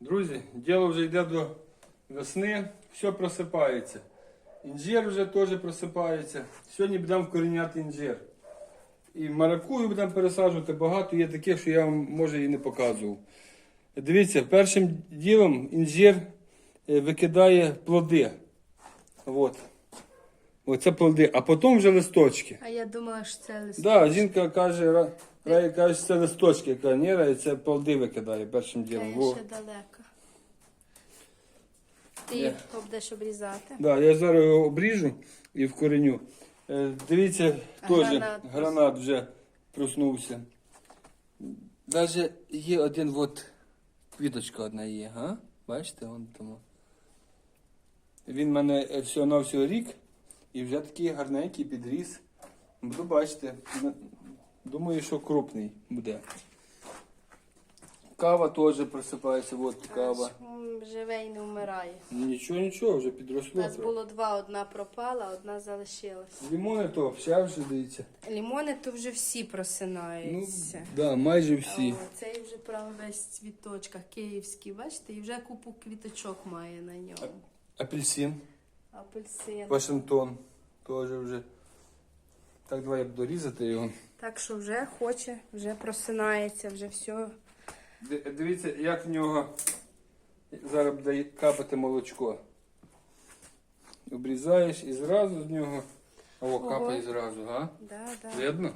Друзі, діло вже йде до весни, все просипається. Інжир вже теж просипається. Сьогодні будемо вкоріняти інжир. І маракую будемо пересаджувати багато, є таких, що я вам може і не показував. Дивіться, першим ділом інжир е, викидає плоди. От. Оце плоди, а потім вже листочки. А я думала, що це лист. Да, жінка каже, Рая каже, що це листочки, я кажу, ні, Рая, це плоди викидає першим ділом. я Во. ще далеко. Ти їх будеш обрізати. Да, я зараз його обріжу і вкореню. Е, дивіться, теж Гранат. гранат вже проснувся. Навіть є один от квіточка одна є, га? Бачите, вон тому. Він в мене е, всього на всього рік і вже такий гарненький підріс. Буду бачити. Думаю, що крупний буде. Кава теж просипається, от кава. Живе і не вмирає. Нічого, нічого, вже підросло. У нас було два, одна пропала, одна залишилась. Лімони то взагалі вже дивіться. Лімони то вже всі Ну, просинаються. да, майже всі. О, цей вже прям весь в цвіточках київський, бачите, і вже купу квіточок має на ньому. Апельсин, Апельсин. Вашингтон теж вже. Так, давай я буду різати його. Так що вже хоче, вже просинається, вже все. Ди- Дивіться, як в нього зараз буде капати молочко. Обрізаєш і зразу з нього. О, Ого. капає зразу, а? Да, да. Видно?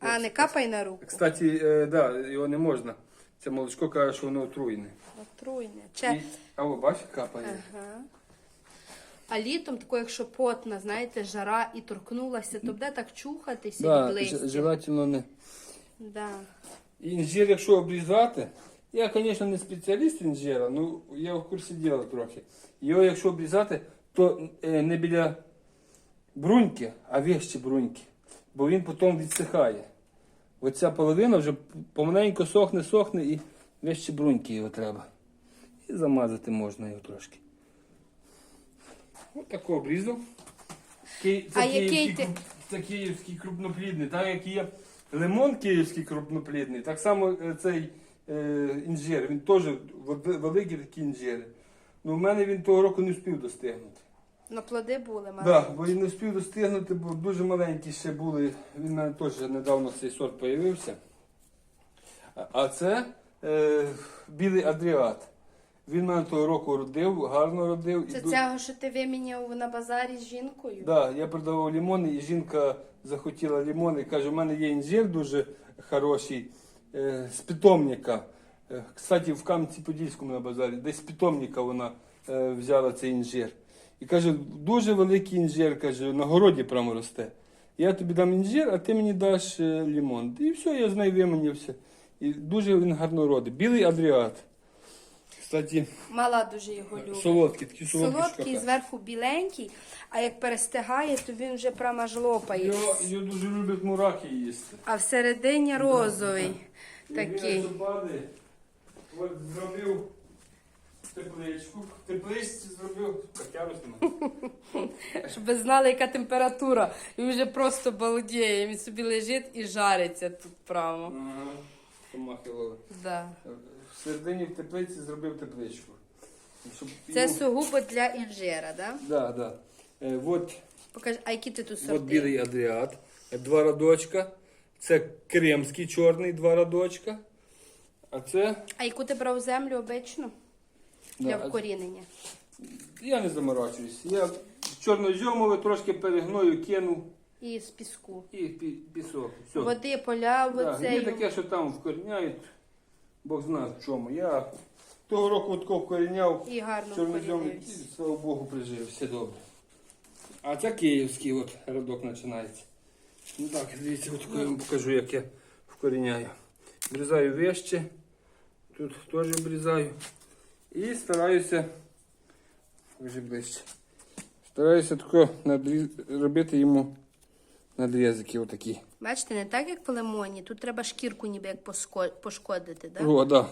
А, не капай на руку. Кстати, е, да, його не можна. Це молочко каже, що воно отруєне. Отруйне. Че... І, а о, бачиш, капає. Ага. А літом, тако, якщо потна, знаєте, жара і торкнулася, то буде так чухатися Да, від листя. желательно не. Да. Інжир, якщо обрізати, я, звісно, не спеціаліст інжира, ну я в курсі діла трохи. Його, якщо обрізати, то е, не біля бруньки, а вище бруньки, бо він потім відсихає. Оця половина вже помаленьку сохне, сохне і вище бруньки його треба. І замазати можна його трошки. Ось тако обрізав. Ки- А який київський ти- Це київський крупноплідний, так як є лимон київський крупноплідний, так само е, цей е, інжир, він теж вел- великі такі інжири. Ну, в мене він того року не встиг достигнути. Ну, плоди були Так, да, бо він не встиг достигнути, бо дуже маленькі ще були. Він в мене теж недавно цей сорт з'явився. А- А це е, білий адріат. Він мене того року родив, гарно родив. і Це ду- цього, що ти виміняв на базарі з жінкою? Да, я продавав лимони, і жінка захотіла лимони. Каже, у мене є інжир дуже хороший е, з питомника. Е, кстати, в Кам'янці-Подільському на базарі, десь з питомника вона е, взяла цей інжир. І каже, дуже великий інжир, каже, на городі прямо росте. Я тобі дам інжир, а ти мені даш е, лимон. І все, я з нею виманівся. І дуже він гарно родить. Білий адріат. Кстати, Мала дуже його любить. солодкий, такий солодкий. Солодкий, зверху біленький, а як перестигає, то він вже прямо аж лопає. Його, його дуже люблять мураки їсти. А всередині розовий такий. Падає. От зробив тепличку. В тепличці зробив катяру Щоб ви знали, яка температура. Він вже просто балдіє. Він собі лежить і жариться тут прямо. Ага. Помахило. Да. В середині в теплиці зробив тепличку. Щоб Це йому- сугубо для інжира, да? Да, да. Е, от, Покажи, а які ти тут сорти? от білий адріат. Е, Два радочка. Це кремський чорний, два радочка. А це. А яку ти брав землю обичну для Да, а- вкорінення? Я не заморачуюсь. Я чорнозьомове трошки перегною кинув І з піску. і пі- пісок. Все. Води поляв Да, оцей. є таке, що там вкоріняють, Бог знає в чому. Я того року тако вкоріняв І гарно чорнозьом, і, вкорінився. слава Богу, прижив, все добре. А це київський от радок починається. Ну так, дивіться, от я вам покажу, як я вкоріняю. Обрізаю вище, тут теж обрізаю. І стараюся, вже ближче. Стараюся тако надріз... робити йому надрізики отакі. Бачите, не так, як в лимоні. Тут треба шкірку ніби як пошкодити, да? О, да.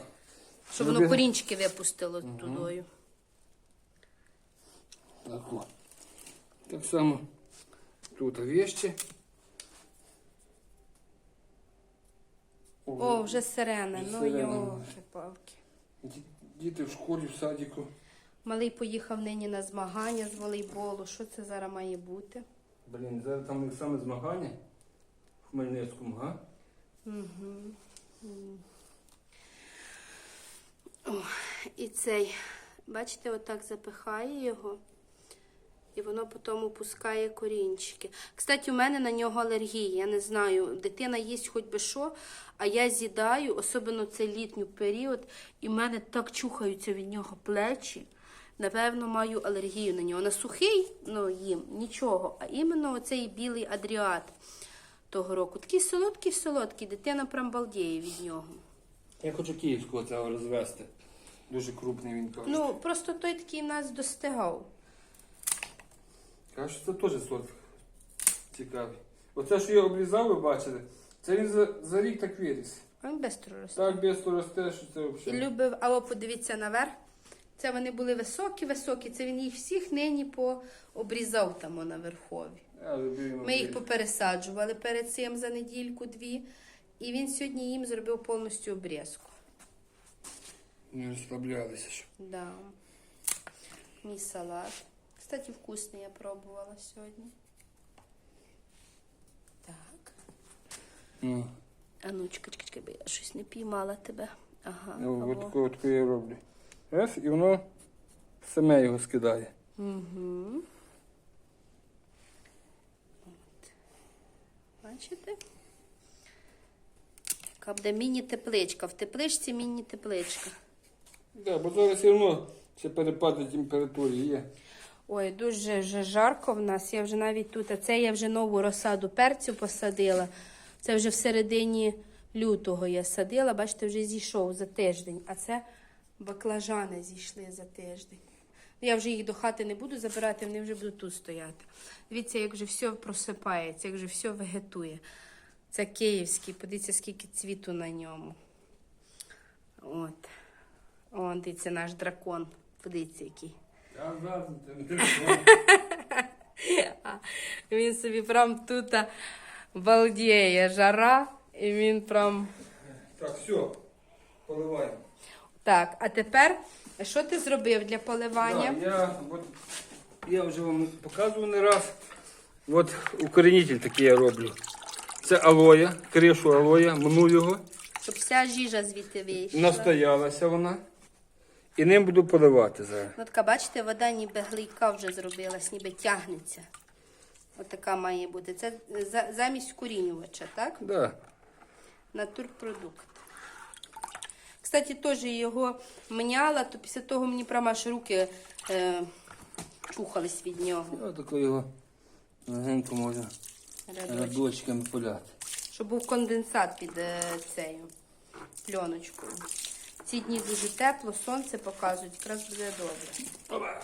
щоб воно корінчики випустило тудою. Так, о. так само тут вещи. О, вже сирена. Ну Сирена. йо, палки. Діти в школі, в садіку. Малий поїхав нині на змагання з волейболу. Що це зараз має бути? Блін, зараз там саме змагання в Хмельницькому, га? І цей, бачите, отак запихає його, і воно потім пускає корінчики. Кстати, у мене на нього алергія. Я не знаю, дитина їсть хоч би що, а я з'їдаю, особливо цей літній період, і в мене так чухаються від нього плечі. Напевно, маю алергію на нього. На сухий, ну їм нічого, а іменно оцей білий адріат того року. Такий солодкий, солодкий, дитина прям балдіє від нього. Я хочу київського цього розвести. Дуже крупний він каже. Ну, просто той такий в нас достигав. Каже, що це теж сорт цікавий. Оце, що я обрізав, ви бачили, це він за, за рік так виріс. Він швидко росте. Так бесто росте, що це І взагалі. любив, а подивіться наверх. Це вони були високі, високі. Це він їх всіх нині пообрізав там на верхові. Ми їх попересаджували перед цим за недільку-дві. І він сьогодні їм зробив повністю обрізку. Не розслаблялися. Що. Да. Мій салат. Кстати, вкусний я пробувала сьогодні. Так. Ну, А ну, чекай, чекай, чекай, бо я щось не піймала тебе. Ага. ну, от я роблю. Раз, і воно саме його скидає. Угу. Бачите? Яка буде міні-тепличка. В тепличці міні-тепличка. Да, бо зараз все одно ще перепади температури є. Ой, дуже вже жарко в нас. Я вже навіть тут, а це я вже нову розсаду перцю посадила. Це вже в середині лютого я садила. Бачите, вже зійшов за тиждень. А це баклажани зійшли за тиждень. Ну, Я вже їх до хати не буду забирати, вони вже будуть тут стояти. Дивіться, як вже все просипається, як вже все вегетує. Це київський, подивіться, скільки цвіту на ньому. От. О, дивіться, наш дракон. Подивіться, який. Він собі прям тут балдіє жара, і він прям. Так, все, поливаємо. Так, а тепер що ти зробив для поливання? Да, я, от, я вже вам показував не раз. От укоренитель такий я роблю. Це алоя, кришу алоя, мну його, Щоб вся жижа звідти вийшла. настоялася вона. І ним буду поливати зараз. Ну, така, бачите, вода ніби глійка вже зробилась, ніби тягнеться. Отака має бути. Це за- замість корінювача, так? Да. Натурпродукт. Кстати, теж його мняла, то після того мені прямо аж руки е, чухались від нього. Ось тако його легенько можна Рядочки. радочками поляти. Щоб був конденсат під е, цією пленочкою. Ці дні дуже тепло, сонце показують, якраз буде добре. Опа.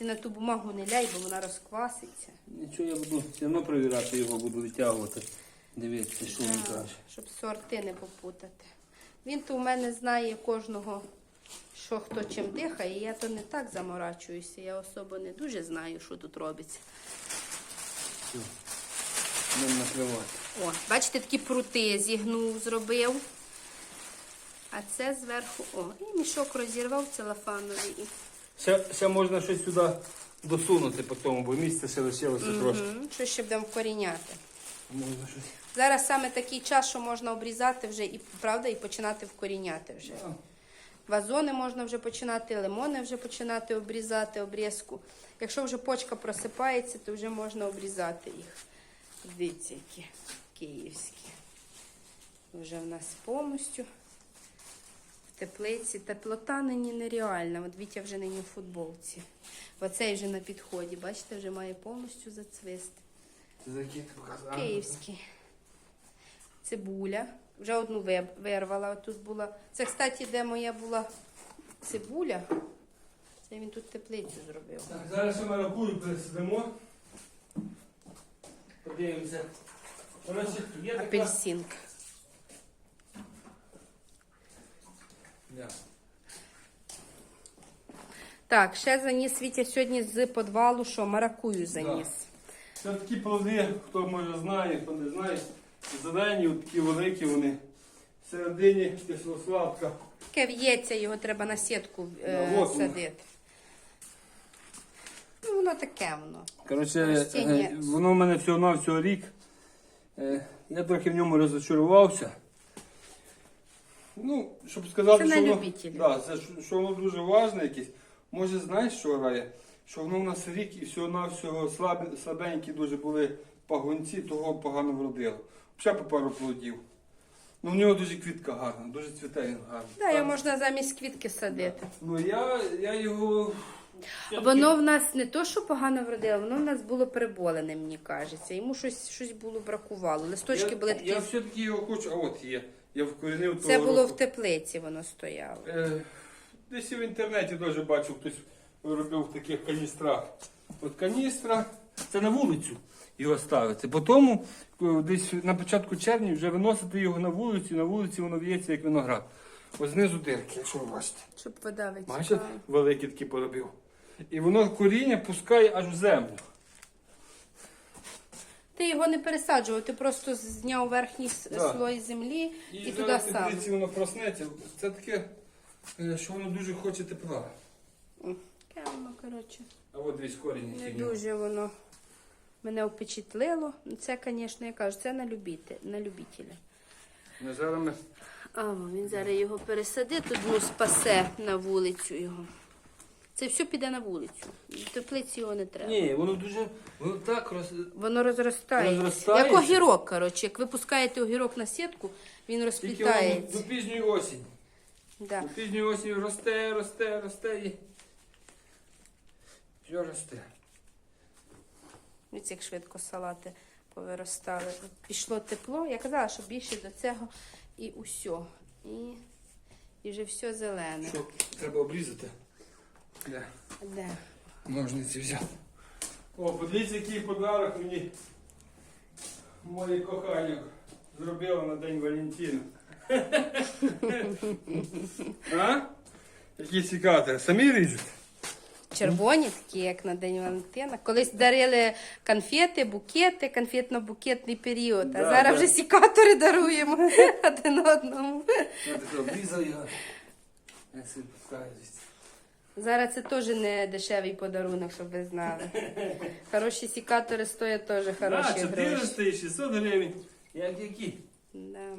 Ти на ту бумагу не ляй, бо вона розкваситься. Нічого я буду все одно перевіряти його, буду витягувати. Дивіться, що він каже. щоб сорти не попутати. Він то у мене знає кожного, що хто чим дихає, і я то не так заморачуюся. Я особо не дуже знаю, що тут робиться. Ним накривати. О, бачите, такі прути зігнув, зробив. А це зверху, о, і мішок розірвав целофановий. Ще, ще можна щось сюди досунути по тому, бо місце ще лишилося трошки. Що ще будемо вкоріняти. Можна щось. Зараз саме такий час, що можна обрізати вже і правда, і починати вкоріняти вже. А, Вазони можна вже починати, лимони вже починати обрізати, обрізку. Якщо вже почка просипається, то вже можна обрізати їх. Дивіться, які київські. Вже в нас повністю теплиці. Теплота нині нереальна. От Вітя вже нині в футболці. Оцей вже на підході. Бачите, вже має повністю зацвисти. Це за які покази? Київський. Цибуля. Вже одну вирвала. Тут була. Це, кстати, де моя була цибуля. Це він тут теплицю зробив. Так, зараз ми рахую, пересидимо. Подивимося. Коротше, є така... Апельсинка. Так, ще заніс Вітя сьогодні з підвалу, що маракую заніс. Це такі плоди, хто може знає, хто не знає. зелені, от такі великі вони. Всередині кисло-сладка. Таке в'ється, його треба на сітку е, Ну, от воно. садити. Ну, воно таке воно. Коротше, Ростіння. е, воно в мене всього на всього рік. Е, Я трохи в ньому розочарувався. Ну, щоб сказати, Це що на воно, любителя. да, це, що- що воно дуже важне якесь. Може, знаєш, що грає? Що воно в нас рік і всього на всього слаб, слабенькі дуже були пагонці, того погано вродило. Ще по пару плодів. Ну, в нього дуже квітка гарна, дуже цвіте він гарно. Да, його можна замість квітки садити. Ну я, я його. Воно в нас не то, що погано вродило, воно в нас було переболене, мені кажеться. Йому щось, щось було бракувало. Листочки я, були такі. Я все-таки його хочу. А от є. Я вкорінив Це того було року. в теплиці, воно стояло. Е, Десь і в інтернеті теж бачив, хтось робив в таких каністрах. От каністра, це на вулицю його ставити. Потім е, десь на початку червня вже виносити його на вулицю, і на вулиці воно в'ється як виноград. Ось знизу дирки, якщо ви бачите. Щоб вода Бачите, витікала. великі такі поробив. І воно коріння пускає аж в землю. Ти його не пересаджував, ти просто зняв верхній с- Да. слой землі і, І, туди зараз сам. дивіться, воно проснеться. Це таке, е, що воно дуже хоче тепла. Таке воно, коротше. А от десь корінь. Не який в нього. дуже воно мене впечатлило. Ну, Це, звісно, я кажу, це на, любіте, на любителя. Ми зараз ми А, він зараз його пересадить, тут ну, спасе на вулицю його. Це все піде на вулицю. В теплиці його не треба. Ні, воно дуже. Воно так роз... Воно. Розростається? Як огірок, коротше. Як ви пускаєте огірок на сітку, він Тільки воно розплітається. до пізньої осінь. Да. До пізньої осінь росте, росте, росте і. Що росте? Ось як швидко салати повиростали. Пішло тепло. Я казала, що більше до цього і усьо. І, і вже все зелене. Що треба обрізати? Де? Де? Ножниці взяв. О, подивіться, який подарок мені моє кохання зробила на День Валентина. а? Які цікаві. Самі ріжуть? Червоні такі, як на День Валентина. Колись дарили конфети, букети, конфетно-букетний період. А Да, зараз да. вже сікатори даруємо один одному. Обрізав його. Я собі покажусь. Зараз це теж не дешевий подарунок, щоб ви знали. Хороші сікатори стоять теж Да, хороші гроші. 400 і 600 гривень. Як які? Да.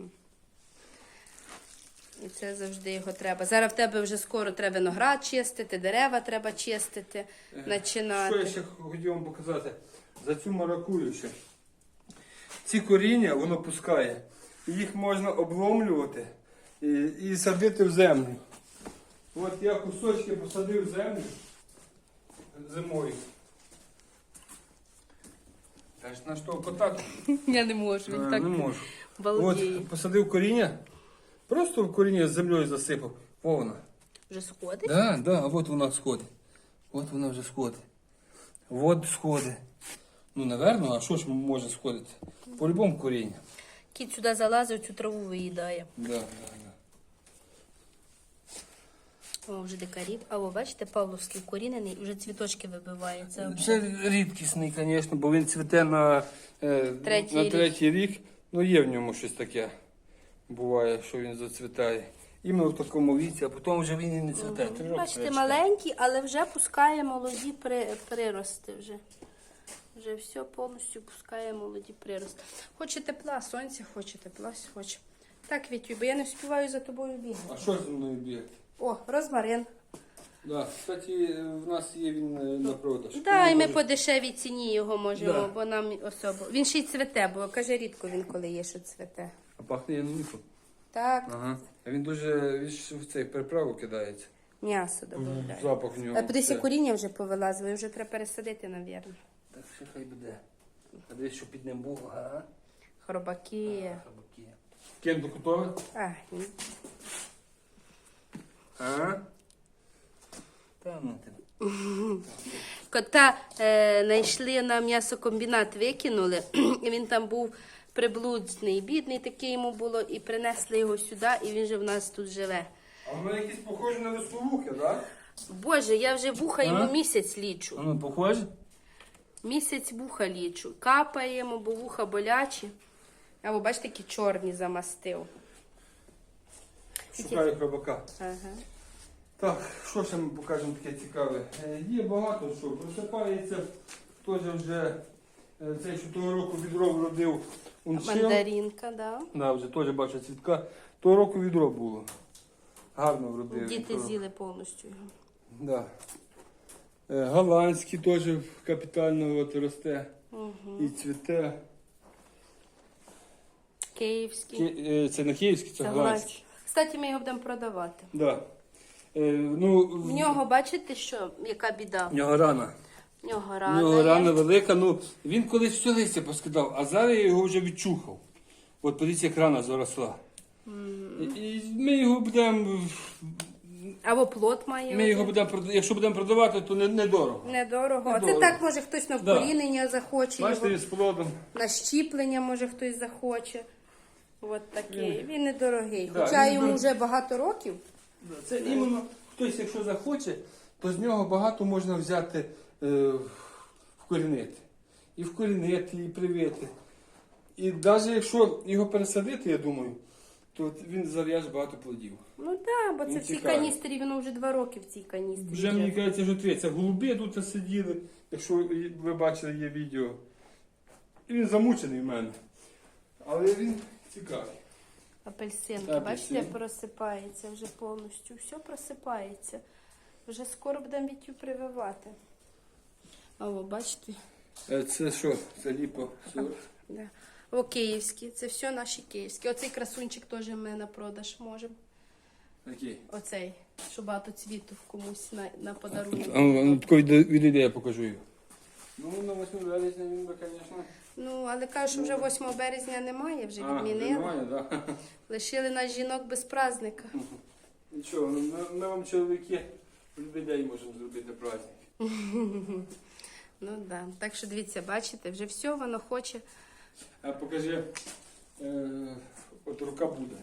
І це завжди його треба. Зараз в тебе вже скоро треба виноград чистити, дерева треба чистити, Що я ще хотів вам показати? За цю маракую ще. Ці коріння воно пускає. Їх можна обломлювати і, і садити в землю. От я кусочки посадив в землю зимою. Та ж на що кота? Я не можу, він Е, так Не можу. балдіє. От посадив коріння, просто в коріння з землею засипав. Повна. Вже сходить? Да, да, от вона сходить. От вона вже сходить. От сходить. Ну, напевно, а що ж може сходити? По-любому коріння. Кіт сюди залазить, цю траву виїдає. Да, да, да. О, вже дикарів. А ви бачите, павловський корінений, вже цвіточки вибиває. Це Це рідкісний, звісно, бо він цвіте на, е, Третій на рік. третій рік. Ну, є в ньому щось таке. Буває, що він зацвітає. Іменно в такому віці, а потім вже він і не цвіте. Три роки Бачите, треба маленький, але вже пускає молоді при, прирости. Вже. вже все повністю пускає молоді прирости. Хоче тепла, сонця, хоче тепла, хоче. Так, Вітю, бо я не встигаю за тобою бігати. А що зі мною бігати? О, розмарин. Да. Кстати, в нас є він е, на продаж. Да, і ми по дешевій ціні його можемо, Да. бо нам особо. Він ще й цвете, бо каже, рідко він коли є, що цвете. А пахне януніку. Так, Ага. А він дуже він ж в цей приправу кидається. м'ясо додає. Запах в нього. А подивися, Це- коріння вже повилазило, вже треба пересадити, навірно. Так ще хай буде. А дивись, що під ним було, а? Хробаки. Хабаки. Кенду готове? А, ні. А? Та ну. Кота е, знайшли на м'ясокомбінат, викинули. і він там був приблудний, бідний такий йому було, і принесли його сюди, і він же в нас тут живе. А воно якесь похоже на весловуки, так? Боже, я вже вуха йому А? місяць лічу. Воно похоже? Місяць вуха лічу. Капає йому, бо вуха болячі. А ви бачите, які чорні замастив. Шукаю хробака. Ага. Так, що ще ми покажемо таке цікаве? Е, Є багато що. Просипається теж вже е, цей, що того року відро вродив унчил. Мандаринка, да. Да, вже теж бачу цвітка. Того року відро було. Гарно вродив. Діти Того- з'їли повністю його. Да. Е, Голландський теж капітально от росте Угу. і цвіте. Київський. Ки- е, Це не київський, це, голландський. Кстати, ми його будемо продавати. Да. Е, ну, В нього, бачите, що яка біда? в нього рана. В нього рана. нього рана велика, ну він колись все листя поскидав, а зараз я його вже відчухав. От подивіться, як рана заросла. І, і ми його будемо. Або плод має. Ми його будемо якщо будемо продавати, то не, недорого. Недорого. А це так, може хтось на Да. захоче, Бачите, його. з плодом. на щіплення, може хтось захоче. От такий. Він недорогий. Да, Хоча він йому дор- вже багато років. Це іменно хтось, якщо захоче, то з нього багато можна взяти е, вкорінити. І вкорінити, і привити. І навіть якщо його пересадити, я думаю, то він зав'яже багато плодів. Ну так, бо це в цій цікавий. каністрі, воно вже два роки в цій каністрі. Вже мені кажеться, що три. Це голуби тут сиділи, якщо ви бачили є відео. І він замучений в мене. Але він цікавий. Апельсинки, Апельсин. бачите, просипається вже повністю. Все просипається. Вже скоро будемо вітю прививати. А о, бачите? Е, Це що? Це ліпо. Да. О, київські. Це все наші київські. Оцей красунчик теж ми на продаж можемо. Окей. Оцей, що багато цвіту комусь на, на подарунок. А ну, такої відійде, я покажу його. Ну, на 8 березня він би, звісно. Ну, але кажуть, що вже 8 березня немає, вже А, відмінили. немає, да. Лишили нас жінок без праздника. Нічого, ну, ми, ми вам чоловіки людей можемо зробити праздник. Ну да. Так що дивіться, бачите, вже все воно хоче. А покажи, е, от рука буде.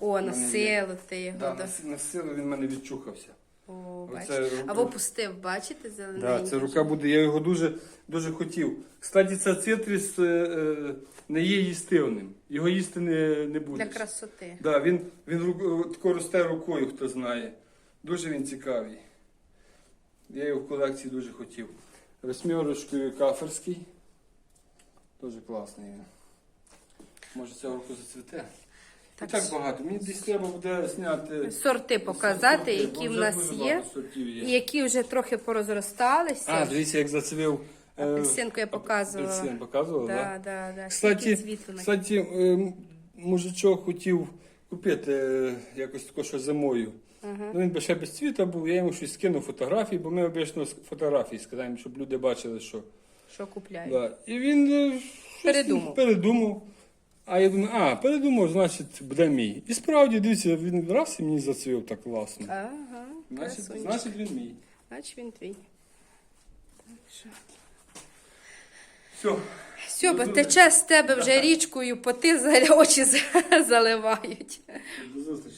О, на мене є. силу ти його. Да, Да, на, с- на силу він в мене відчухався. О, Оце бачите. рука. Або пустив, бачите, зелененький. Да, це рука буде, я його дуже, дуже хотів. Кстати, це цитрус е, е, не є їстивним. Його їсти не, не буде. Для красоти. Да, він, він ру- тако росте рукою, хто знає. Дуже він цікавий. Я його в колекції дуже хотів. Восьмерочкою каферський. Дуже класний. він. Може цього року зацвіте. Так, І так багато. Мені десь треба буде зняти. Сорти показати, сорти, які в нас є, є. і які вже трохи порозросталися. А, дивіться, як зацвів. е, Апельсинку я показувала. Апельсин показувала, Да, так? да, да. Кстати, кстати, е, мужичок хотів купити е, якось тако, що зимою. Ага. Ну, він би ще без цвіта був, я йому щось скинув фотографії, бо ми обично фотографії скидаємо, щоб люди бачили, що. Що купляють. Да. І він е, щось Передумав. передумав. А я думаю, а, передумав, значить, буде мій. І справді, дивіться, він раз і мені зацвів так класно. Ага, Значить, красунчик. значить він мій. Значить він твій. Так що. Все. Все, бо тече з тебе вже річкою, поти за очі заливають. До зустрічі.